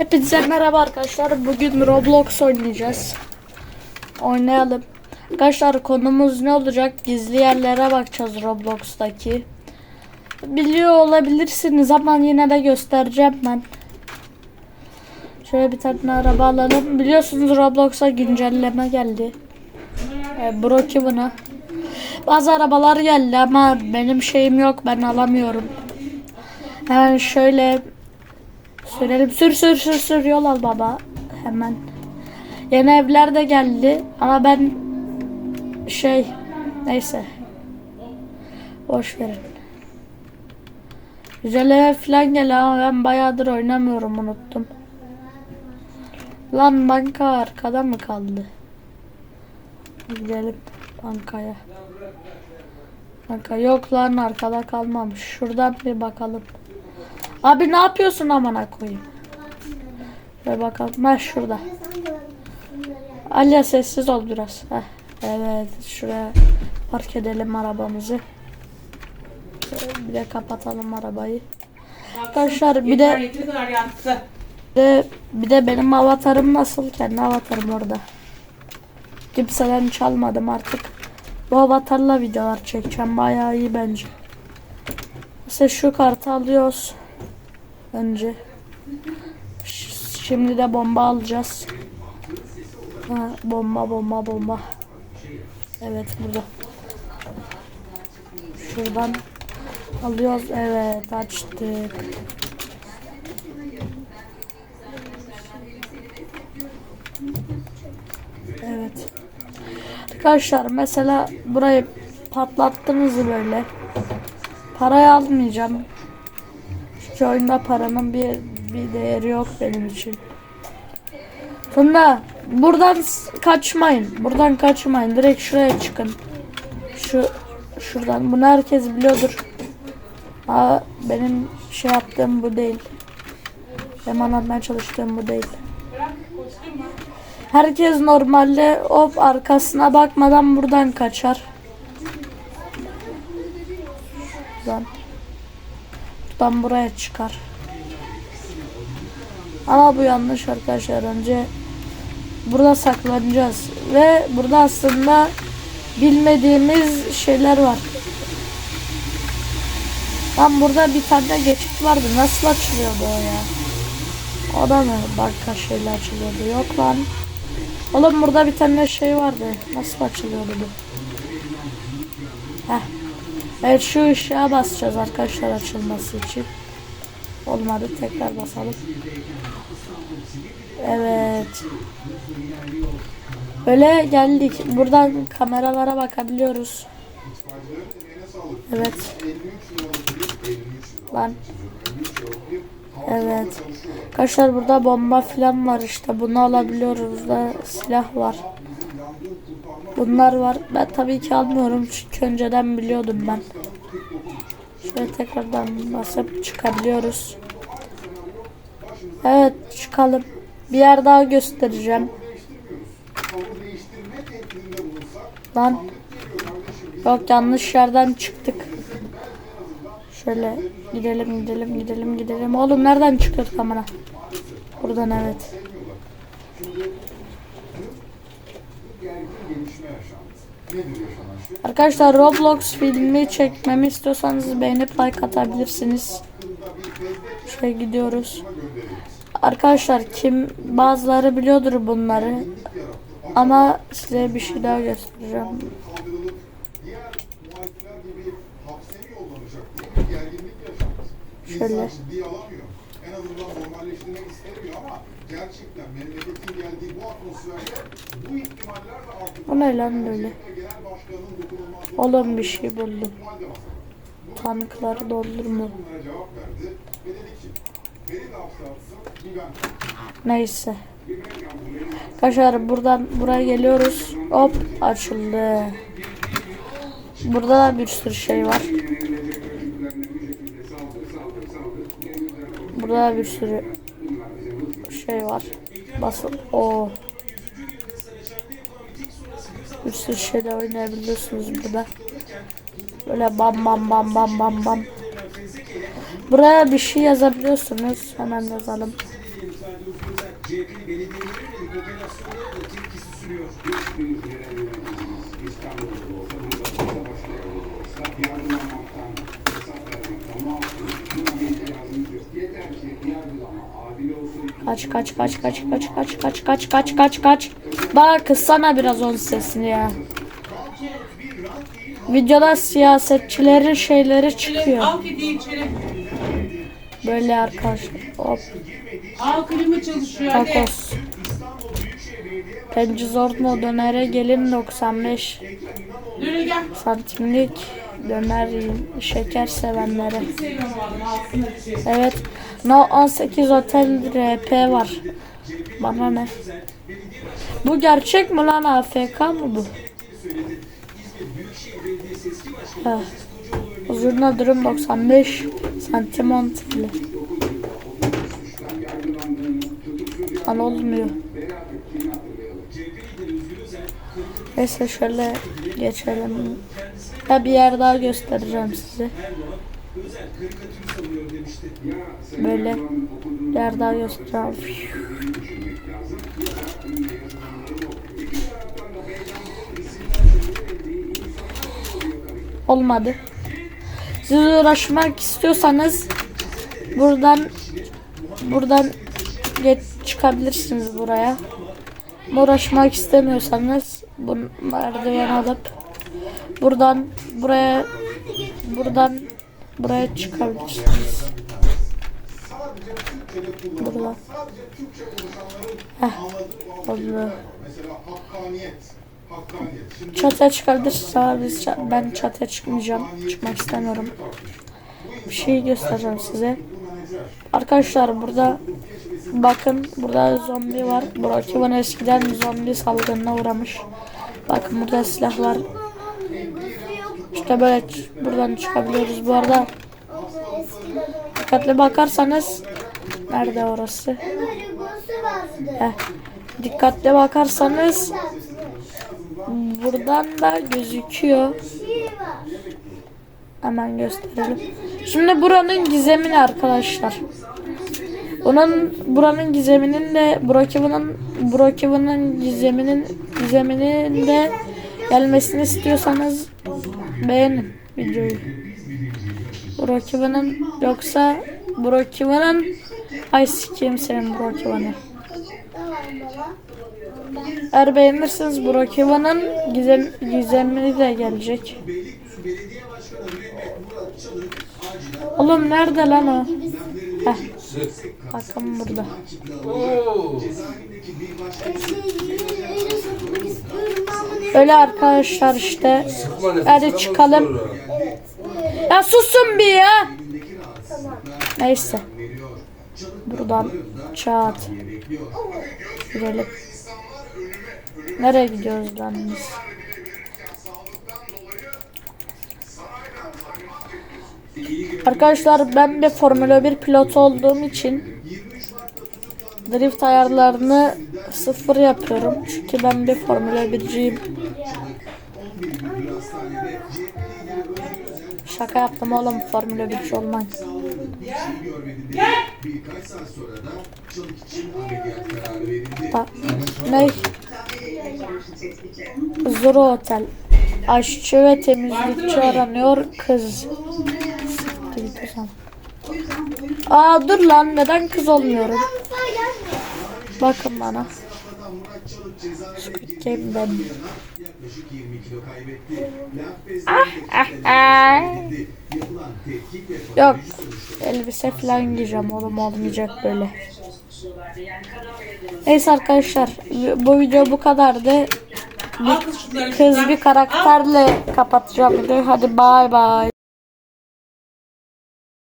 Hepinize merhaba arkadaşlar. Bugün Roblox oynayacağız. Oynayalım. Arkadaşlar konumuz ne olacak? Gizli yerlere bakacağız Roblox'taki. Biliyor olabilirsiniz ama yine de göstereceğim ben. Şöyle bir tane araba alalım. Biliyorsunuz Roblox'a güncelleme geldi. Ee, Brookhaven'a. Bazı arabalar geldi ama benim şeyim yok. Ben alamıyorum. Hemen şöyle Sürelim. Sür sür sür sür yol al baba. Hemen. Yeni evler de geldi. Ama ben şey neyse. Boş verin. Güzel ev falan gel ama ben bayağıdır oynamıyorum unuttum. Lan banka arkada mı kaldı? Gidelim bankaya. Banka yok lan arkada kalmamış. Şuradan bir bakalım. Abi ne yapıyorsun amına koyayım? Ve bakalım. Ha şurada. Alya sessiz ol biraz. Heh. Evet şuraya park edelim arabamızı. Bir de kapatalım arabayı. Arkadaşlar bir de bir de, bir de benim avatarım nasıl? Kendi avatarım orada. Kimseden çalmadım artık. Bu avatarla videolar çekeceğim. Bayağı iyi bence. Mesela şu kartı alıyoruz. Ş- Şimdi de bomba alacağız. Ha, bomba bomba bomba. Evet burada. Şuradan alıyoruz. Evet açtık. Evet. Arkadaşlar mesela burayı patlattınız böyle. Parayı almayacağım. Şu oyunda paranın bir bir değeri yok benim için. Sonra buradan kaçmayın. Buradan kaçmayın. Direkt şuraya çıkın. Şu şuradan. Bunu herkes biliyordur. Aa, benim şey yaptığım bu değil. Benim anlatmaya çalıştığım bu değil. Herkes normalde hop arkasına bakmadan buradan kaçar. Buradan. Buradan buraya çıkar. Ama bu yanlış arkadaşlar. Önce burada saklanacağız. Ve burada aslında bilmediğimiz şeyler var. Lan burada bir tane geçit vardı. Nasıl açılıyordu o ya? O da mı banka şeyle açılıyordu? Yok lan. Oğlum burada bir tane şey vardı. Nasıl açılıyordu bu? Heh. Evet şu ışığa basacağız arkadaşlar açılması için. Olmadı tekrar basalım. Evet. Böyle geldik. Buradan kameralara bakabiliyoruz. Evet. Lan. Evet. Arkadaşlar burada bomba falan var işte. Bunu alabiliyoruz da silah var. Bunlar var. Ben tabii ki almıyorum çünkü önceden biliyordum ben. Şöyle tekrardan basıp çıkabiliyoruz. Evet çıkalım. Bir yer daha göstereceğim. Lan. Yok yanlış yerden çıktık. Şöyle gidelim gidelim gidelim gidelim. Oğlum nereden çıkıyorduk amına? Buradan evet. Arkadaşlar Roblox filmi çekmemi istiyorsanız beğenip like atabilirsiniz. Şöyle gidiyoruz. Arkadaşlar kim bazıları biliyordur bunları. Ama size bir şey daha göstereceğim. Şöyle. En azından normalleştirmek istemiyor ama gerçekten memleketin geldiği bu atmosferde bu ihtimaller de artık O ne lan böyle? Oğlum bir şey buldum. Tankları doldurma. Neyse. Arkadaşlar buradan buraya geliyoruz. Hop açıldı. Burada da bir sürü şey var. Burada da bir sürü şey var. Basın. O. Bir sürü şeyler oynayabiliyorsunuz burada. Böyle bam bam bam bam bam bam. Buraya bir şey yazabiliyorsunuz. Hemen yazalım. Kaç kaç kaç kaç kaç kaç kaç kaç kaç kaç kaç. Daha kıssana biraz onun sesini ya. Videoda siyasetçilerin şeyleri çıkıyor. Al kediyi içeri. Böyle arkadaşlar. Hop. Al klima çalışıyor hadi. Takos. Pencizorno dönere gelin 95 Döne gel. santimlik döner yiyin. Şeker sevenlere. Evet. No 18 Otel RP var. Bana ne? Bu gerçek mi lan AFK mı bu? Heh. Durum 95 santim 10 TL. Lan olmuyor. Neyse şöyle geçelim. Ha bir yer daha göstereceğim size. Böyle yer daha göstereceğim. Olmadı. Siz uğraşmak istiyorsanız buradan buradan geç çıkabilirsiniz buraya. Uğraşmak istemiyorsanız bu merdiven alıp Buradan buraya buradan buraya çıkabilirsiniz. Buradan. Heh. Oldu. Çatıya çıkabilirse biz ben çatıya çıkmayacağım. Çıkmak istemiyorum. Bir şey göstereceğim size. Arkadaşlar burada bakın burada zombi var. Burak Ivan eskiden zombi salgınına uğramış. Bakın burada silahlar işte böyle buradan çıkabiliyoruz. Bu arada dikkatli bakarsanız nerede orası? Heh. Dikkatli bakarsanız buradan da gözüküyor. Hemen gösterelim. Şimdi buranın gizemini arkadaşlar. Bunun buranın gizeminin de Brokeman'ın Brokeman'ın gizeminin gizeminin de gelmesini istiyorsanız beğenin videoyu. Burakivan'ın yoksa Burak Ivan'ın ay sikeyim senin Burakivan'ı. Eğer beğenirseniz Burakivan'ın gizem, gizemini de gelecek. Oğlum nerede lan o? Heh. Bakın burada. Öyle arkadaşlar işte. Hadi çıkalım. Ya susun bir ya. Neyse. Buradan çat. Gidelim. Nereye gidiyoruz lan biz? Arkadaşlar ben bir Formula 1 pilotu olduğum için drift ayarlarını sıfır yapıyorum. Çünkü ben bir Formula 1'ciyim. Şaka yaptım oğlum Formula 1'ci olmayın. birkaç saat sonra da Çalık için ameliyat kararı verildi. Ha, ne? Zoro Otel. Aşçı ve temizlikçi aranıyor kız güzel. Aa dur lan neden kız olmuyorum? Bakın bana. Squid Game'den. Ah, ah, ah. Yok. Elbise falan giyeceğim oğlum olmayacak böyle. Neyse arkadaşlar bu video bu kadardı. Bir kız bir karakterle kapatacağım videoyu. Hadi bay bay.